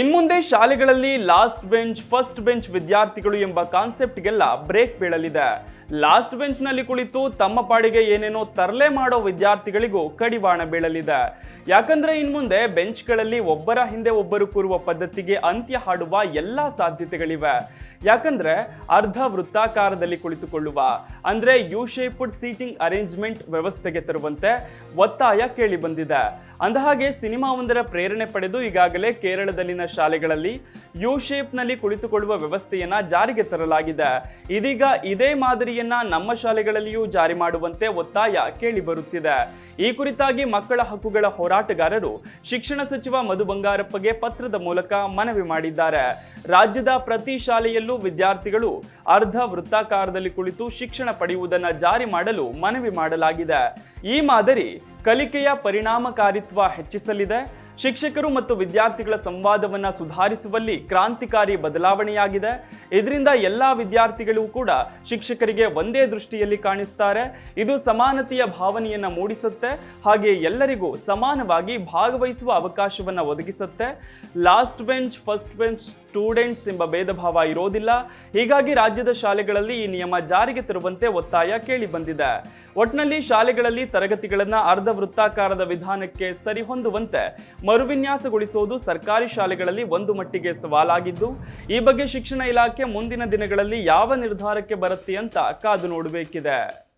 ಇನ್ಮುಂದೆ ಶಾಲೆಗಳಲ್ಲಿ last bench, first bench ವಿದ್ಯಾರ್ಥಿಗಳು ಎಂಬ ಕಾನ್ಸೆಪ್ಟ್ಗೆಲ್ಲ ಬ್ರೇಕ್ ಬೀಳಲಿದೆ. ಲಾಸ್ಟ್ ಬೆಂಚ್ನಲ್ಲಿ ಕುಳಿತು ತಮ್ಮ ಪಾಡಿಗೆ ಏನೇನೋ ತರಲೆ ಮಾಡೋ ವಿದ್ಯಾರ್ಥಿಗಳಿಗೂ ಕಡಿವಾಣ ಬೀಳಲಿದೆ. ಯಾಕಂದ್ರೆ ಇನ್ಮುಂದೆ ಬೆಂಚ್ಗಳಲ್ಲಿ ಒಬ್ಬರ ಹಿಂದೆ ಒಬ್ಬರು ಕೂರುವ ಪದ್ಧತಿಗೆ ಅಂತ್ಯ ಹಾಡುವ ಎಲ್ಲಾ ಸಾಧ್ಯತೆಗಳಿವೆ. ಯಾಕಂದ್ರೆ ಅರ್ಧ ವೃತ್ತಾಕಾರದಲ್ಲಿ ಕುಳಿತುಕೊಳ್ಳುವ, ಅಂದ್ರೆ ಯು ಶೇಪ್ಡ್ ಸೀಟಿಂಗ್ ಅರೇಂಜ್ಮೆಂಟ್ ವ್ಯವಸ್ಥೆಗೆ ತರುವಂತೆ ಒತ್ತಾಯ ಕೇಳಿ ಬಂದಿದೆ. ಅಂದಹಾಗೆ ಸಿನಿಮಾ ಒಂದರ ಪ್ರೇರಣೆ ಪಡೆದು ಈಗಾಗಲೇ ಕೇರಳದಲ್ಲಿನ ಶಾಲೆಗಳಲ್ಲಿ ಯು ಶೇಪ್ನಲ್ಲಿ ಕುಳಿತುಕೊಳ್ಳುವ ವ್ಯವಸ್ಥೆಯನ್ನು ಜಾರಿಗೆ ತರಲಾಗಿದೆ. ಇದೀಗ ಇದೇ ಮಾದರಿಯನ್ನ ನಮ್ಮ ಶಾಲೆಗಳಲ್ಲಿಯೂ ಜಾರಿ ಮಾಡುವಂತೆ ಒತ್ತಾಯ ಕೇಳಿಬರುತ್ತಿದೆ. ಈ ಕುರಿತಾಗಿ ಮಕ್ಕಳ ಹಕ್ಕುಗಳ ಹೋರಾಟಗಾರರು ಶಿಕ್ಷಣ ಸಚಿವ ಮಧು ಬಂಗಾರಪ್ಪಗೆ ಪತ್ರದ ಮೂಲಕ ಮನವಿ ಮಾಡಿದ್ದಾರೆ. ರಾಜ್ಯದ ಪ್ರತಿ ಶಾಲೆಯಲ್ಲೂ ವಿದ್ಯಾರ್ಥಿಗಳು ಅರ್ಧ ವೃತ್ತಾಕಾರದಲ್ಲಿ ಕುಳಿತು ಶಿಕ್ಷಣ ಪಡೆಯುವುದನ್ನು ಜಾರಿ ಮಾಡಲು ಮನವಿ ಮಾಡಲಾಗಿದೆ. ಈ ಮಾದರಿ ಕಲಿಕೆಯ ಪರಿಣಾಮಕಾರಿತ್ವ ಹೆಚ್ಚಿಸಲಿದೆ. ಶಿಕ್ಷಕರು ಮತ್ತು ವಿದ್ಯಾರ್ಥಿಗಳ ಸಂವಾದವನ್ನ ಸುಧಾರಿಸುವಲ್ಲಿ ಕ್ರಾಂತಿಕಾರಿ ಬದಲಾವಣೆಯಾಗಿದೆ. ಇದರಿಂದ ಎಲ್ಲಾ ವಿದ್ಯಾರ್ಥಿಗಳು ಕೂಡ ಶಿಕ್ಷಕರಿಗೆ ಒಂದೇ ದೃಷ್ಟಿಯಲ್ಲಿ ಕಾಣಿಸ್ತಾರೆ. ಇದು ಸಮಾನತೆಯ ಭಾವನೆಯನ್ನ ಮೂಡಿಸುತ್ತೆ. ಹಾಗೆ ಎಲ್ಲರಿಗೂ ಸಮಾನವಾಗಿ ಭಾಗವಹಿಸುವ ಅವಕಾಶವನ್ನ ಒದಗಿಸುತ್ತೆ. Last bench first bench students ಎಂಬ ಭೇದ ಭಾವ ಇರೋದಿಲ್ಲ. ಹೀಗಾಗಿ ರಾಜ್ಯದ ಶಾಲೆಗಳಲ್ಲಿ ಈ ನಿಯಮ ಜಾರಿಗೆ ತರುವಂತೆ ಒತ್ತಾಯ ಕೇಳಿ ಬಂದಿದೆ. ಒಟ್ನಲ್ಲಿ ಶಾಲೆಗಳಲ್ಲಿ ತರಗತಿಗಳನ್ನ ಅರ್ಧ ವೃತ್ತಾಕಾರದ ವಿಧಾನಕ್ಕೆ ಸರಿಹೊಂದುವಂತೆ ಮರುವಿನ್ಯಾಸಗೊಳಿಸುವುದು ಸರ್ಕಾರಿ ಶಾಲೆಗಳಲ್ಲಿ ಒಂದು ಮಟ್ಟಿಗೆ ಸವಾಲಾಗಿದ್ದು, ಈ ಬಗ್ಗೆ ಶಿಕ್ಷಣ ಇಲಾಖೆ ಮುಂದಿನ ದಿನಗಳಲ್ಲಿ ಯಾವ ನಿರ್ಧಾರಕ್ಕೆ ಬರುತ್ತೆ ಅಂತ ಕಾದು ನೋಡಬೇಕಿದೆ.